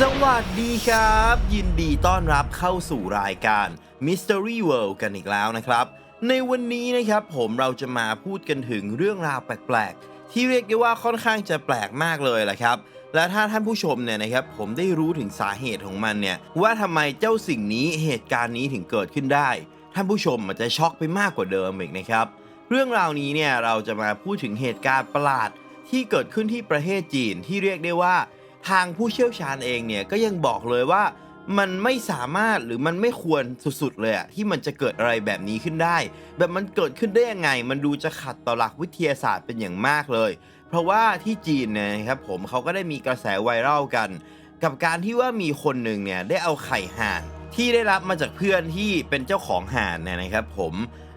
สวัสดีครับ ยินดีต้อนรับเข้าสู่รายการ Mystery World กันอีกแล้วนะครับ ในวันนี้นะครับผมเราจะมาพูดกันถึงเรื่องราวแปลกๆ ที่เรียกได้ว่าค่อนข้างจะแปลกมากเลยแหละครับ และถ้าท่านผู้ชมเนี่ยนะครับผมได้รู้ถึงสาเหตุของมันเนี่ยว่าทำไมเจ้าสิ่งนี้เหตุการณ์นี้ถึงเกิดขึ้นได้ ท่านผู้ชมอาจจะช็อกไปมากกว่าเดิมอีกนะครับ เรื่องราวนี้เนี่ยเราจะมาพูดถึงเหตุการณ์ประหลาดที่เกิดขึ้นที่ประเทศจีนที่เรียกได้ว่า ทางผู้เชี่ยวชาญเองเนี่ยก็ยังบอกเลยว่ามันไม่สามารถหรือมันไม่ควรสุดๆเลยอะที่มันจะเกิดอะไรแบบนี้ขึ้นได้ แบบมันเกิดขึ้นได้ยังไง มันดูจะขัดต่อหลักวิทยาศาสตร์เป็นอย่างมากเลย เพราะว่าที่จีนเนี่ยนะครับผมเขาก็ได้มีกระแสไวรัลกัน กับการที่ว่ามีคนหนึ่งเนี่ยได้เอาไข่ห่าน ที่ได้รับมาจากเพื่อนที่เป็นเจ้าของห่านเนี่ยนะครับผม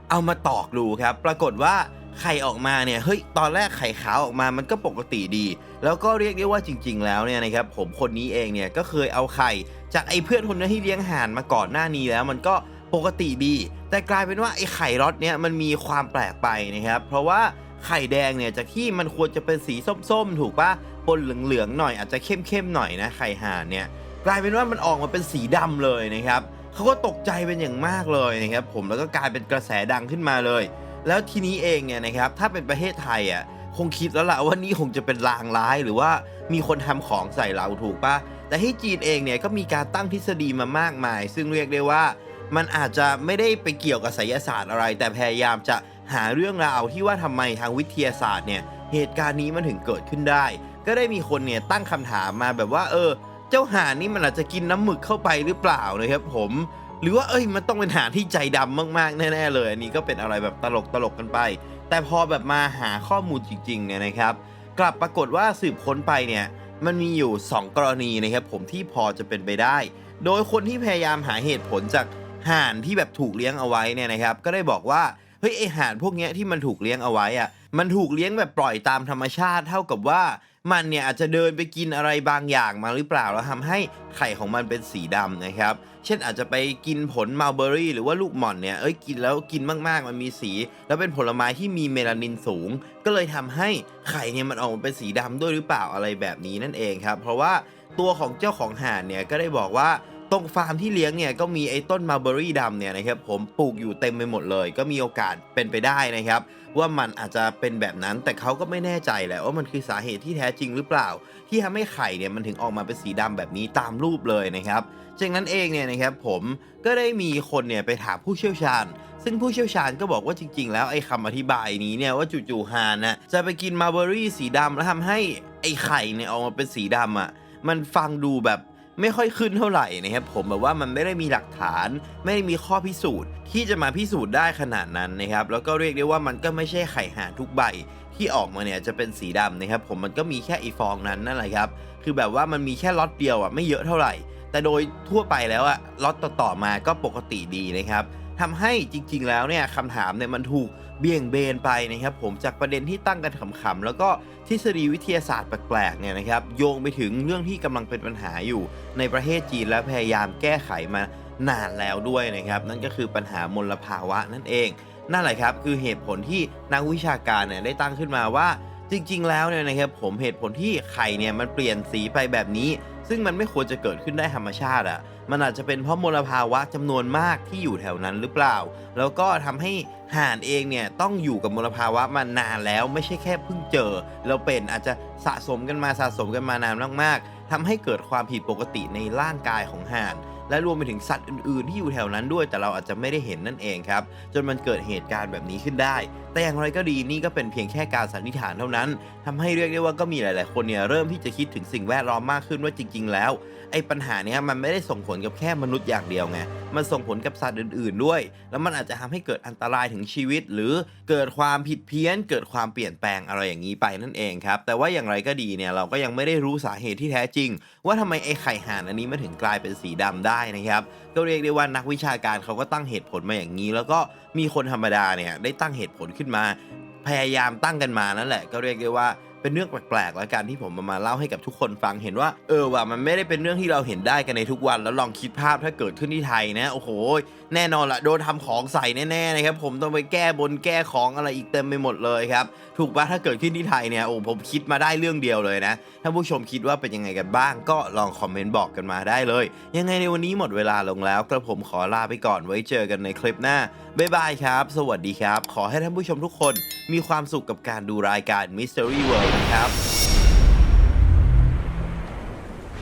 เอามาตอกดูครับ ปรากฏว่า ไข่ออกมาเนี่ยเฮ้ยตอนแรกไข่ขาวออกมามันก็ปกติดี แล้วก็เรียกได้ว่าจริง ๆ แล้วเนี่ยนะครับผมคนนี้เองเนี่ยก็เคยเอาไข่ จากไอ้เพื่อนคนนั้นที่เลี้ยงห่านมาก่อนหน้านี้แล้วมันก็ปกติดี แต่กลายเป็นว่าไอ้ไข่รสเนี่ยมันมีความแปลกไปนะครับ เพราะว่าไข่แดงเนี่ยจากที่มันควรจะเป็นสีส้มๆ ถูกปะปนเหลืองๆหน่อยอาจจะเข้มๆหน่อยนะไข่ห่านเนี่ยกลายเป็นว่ามันออกมาเป็นสีดำเลยนะครับเขาก็ตกใจเป็นอย่างมากเลยนะครับผมแล้วก็กลายเป็นกระแสดังขึ้นมาเลย แล้วทีนี้เองเนี่ยนะครับถ้าเป็นประเทศไทยอะคงคิดแล้วล่ะว่านี่คงจะเป็นลางร้ายหรือว่ามีคนทำของใส่เราถูกปะแต่ที่จีนเองเนี่ยก็มีการตั้งทฤษฎีมามากมาย ซึ่งเรียกได้ว่า มันอาจจะไม่ได้ไปเกี่ยวกับไสยศาสตร์อะไร แต่พยายามจะหาเรื่องราวที่ว่าทำไมทางวิทยาศาสตร์เนี่ยเหตุการณ์นี้มันถึงเกิดขึ้นได้ ก็ได้มีคนเนี่ยตั้งคำถามมาแบบว่าเออ เจ้าห่านนี่มันอาจจะกินน้ำหมึกเข้าไปหรือเปล่านะครับผม หรือว่าเอ้ยมันต้องเป็นห่านที่ใจดำมากๆ แน่ๆ เลยอันนี้ก็เป็นอะไรแบบตลกตลกๆกันไป แต่พอแบบมาหาข้อมูลจริงๆเนี่ยนะครับ กลับปรากฏว่าสืบค้นไปเนี่ยมันมีอยู่ 2 กรณีนะครับผมที่พอจะเป็นไปได้ โดยคนที่พยายามหาเหตุผลจากห่านที่แบบถูกเลี้ยงเอาไว้เนี่ยนะครับ ก็ได้บอกว่าเฮ้ยไอห่านพวกเนี้ยที่มันถูกเลี้ยงเอาไว้อะมันถูกเลี้ยงแบบปล่อยตามธรรมชาติเท่ากับว่า มันเนี่ยอาจจะเดินไปกินอะไรบางอย่างมาหรือเปล่าแล้วทำให้ไข่ของมันเป็นสีดำนะครับ เช่นอาจจะไปกินผลมัลเบอรี่หรือว่าลูกหม่อนเนี่ยเอ้ยกินแล้วกินมากๆ มันมีสี แล้วเป็นผลไม้ที่มีเมลานินสูง ก็เลยทำให้ไข่เนี่ยมันออกมาเป็นสีดำด้วยหรือเปล่าอะไรแบบนี้นั่นเองครับ เพราะว่าตัวของเจ้าของห่านเนี่ยก็ได้บอกว่า ตรงฟาร์มที่เลี้ยงเนี่ยก็มีไอ้ต้นมัลเบอรี่ดำเนี่ยนะครับผมปลูกอยู่เต็มไปหมดเลย ก็มีโอกาสเป็นไปได้นะครับ ว่ามันอาจจะเป็นแบบนั้นแต่เขาก็ไม่แน่ใจแหละว่ามันคือสาเหตุที่แท้จริงหรือเปล่า ที่ทำให้ไข่เนี่ยมันถึงออกมาเป็นสีดำแบบนี้ตามรูปเลยนะครับจากนั้นเองเนี่ยนะครับผมก็ได้มีคนเนี่ยไปถามผู้เชี่ยวชาญ ซึ่งผู้เชี่ยวชาญก็บอกว่าจริง ๆ แล้วไอ้คำอธิบายนี้เนี่ยว่าจู่ๆฮานนะจะไปกินมาร์เบอรี่สีดำแล้วทำให้ไอ้ไข่เนี่ยออกมาเป็นสีดำอะมันฟังดูแบบ ไม่ค่อยขึ้นเท่าไหร่นะครับผมแบบว่ามันไม่ได้มีหลักฐาน ไม่ได้มีข้อพิสูจน์ ที่จะมาพิสูจน์ได้ขนาดนั้นนะครับแล้วก็เรียกได้ว่ามันก็ไม่ใช่ไข่ห่านทุกใบที่ออกมาเนี่ยจะเป็นสีดำนะครับผมมันก็มีแค่อีฟองนั้นนั่นแหละครับคือแบบว่ามันมีแค่ล็อตเดียวอะไม่เยอะเท่าไหร่ แต่โดยทั่วไปแล้วอะล็อตต่อๆมาก็ปกติดีนะครับ ทำให้จริง ๆ แล้วเนี่ยคำถามเนี่ยมันถูกเบี่ยงเบนไปนะครับผมจากประเด็นที่ตั้งกันขำๆแล้วก็ทฤษฎีวิทยาศาสตร์แปลกๆเนี่ยนะครับโยงไปถึงเรื่องที่กำลังเป็นปัญหาอยู่ในประเทศจีนและพยายามแก้ไขมานานแล้วด้วยนะครับ นั่นก็คือปัญหามลภาวะนั่นเอง นั่นแหละครับคือเหตุผลที่นักวิชาการเนี่ยได้ตั้งขึ้นมาว่าจริง ๆ แล้วเนี่ยนะครับผมเหตุผลที่ไข่เนี่ยมันเปลี่ยนสีไปแบบนี้ ซึ่งมันไม่ควรจะเกิดขึ้นได้ธรรมชาติอะ่ะ มันอาจจะเป็นเพราะมลภาวะจำนวนมากที่อยู่แถวนั้นหรือเปล่า แล้วก็ทำให้ห่านเองเนี่ยต้องอยู่กับมลภาวะมานานแล้วไม่ใช่แค่เพิ่งเจอ แล้วเป็นอาจจะสะสมกันมาสะสมกันมานานมากๆทำให้เกิดความผิดปกติในร่างกายของห่าน และรวมไปถึงสัตว์อื่นๆ ที่อยู่แถวนั้นด้วย แต่เราอาจจะไม่ได้เห็นนั่นเองครับ จนมันเกิดเหตุการณ์แบบนี้ขึ้นได้ แต่อย่างไรก็ดีนี่ก็เป็นเพียงแค่การสันนิษฐานเท่านั้นทำให้เรียกได้ว่าก็มีหลาย ๆ คนเนี่ยเริ่มที่จะคิดถึงสิ่งแวดล้อมมากขึ้นว่าจริง ๆ แล้วไอ้ปัญหานี้มันไม่ได้ส่งผลกับแค่มนุษย์อย่างเดียวไงมันส่งผลกับสัตว์อื่น ๆ ด้วย แล้วมันอาจจะทำให้เกิดอันตรายถึงชีวิต หรือเกิดความผิดเพี้ยน เกิดความเปลี่ยนแปลงอะไรอย่างนี้ไปนั่นเองครับแต่ว่าอย่างไรก็ดีเนี่ยเราก็ยังไม่ได้รู้สาเหตุที่แท้จริง ว่าทำไมไอ้ไข่ห่านอันนี้มันถึงกลายเป็นสีดำได้นะครับ ก็เรียกได้ว่านักวิชาการเขาก็ตั้งเหตุผลมาอย่างนี้ แล้วก็มีคนธรรมดาเนี่ยได้ตั้งเหตุผลขึ้นมา พยายามตั้งกันมานั่นแหละ ก็เรียกได้ว่าเป็นเรื่องแปลกๆแล้วกันที่ผมมามาเล่าให้กับทุกคนฟังเห็นว่า เออว่ามันไม่ได้เป็นเรื่องที่เราเห็นได้กันในทุกวันแล้วลองคิดภาพถ้าเกิดขึ้นที่ไทยนะโอ้โห แน่นอนละโดนทำของใส่แน่ๆนะครับผมต้องไปแก้บนแก้ของอะไรอีกเต็มไปหมดเลยครับถูกปะถ้าเกิดขึ้นที่ไทยเนี่ยโอ้ผมคิดมาได้เรื่องเดียวเลยนะถ้าผู้ชมคิดว่าเป็นยังไงกันบ้าง ก็ลองคอมเมนต์บอกกันมาได้เลย ยังไงในวันนี้หมดเวลาลงแล้วกระผมขอลาไปก่อนไว้เจอกันในคลิปหน้าบ๊ายบายครับ สวัสดีครับ ขอให้ท่านผู้ชมทุกคนมีความสุขกับการดูรายการ Mystery World นะครับ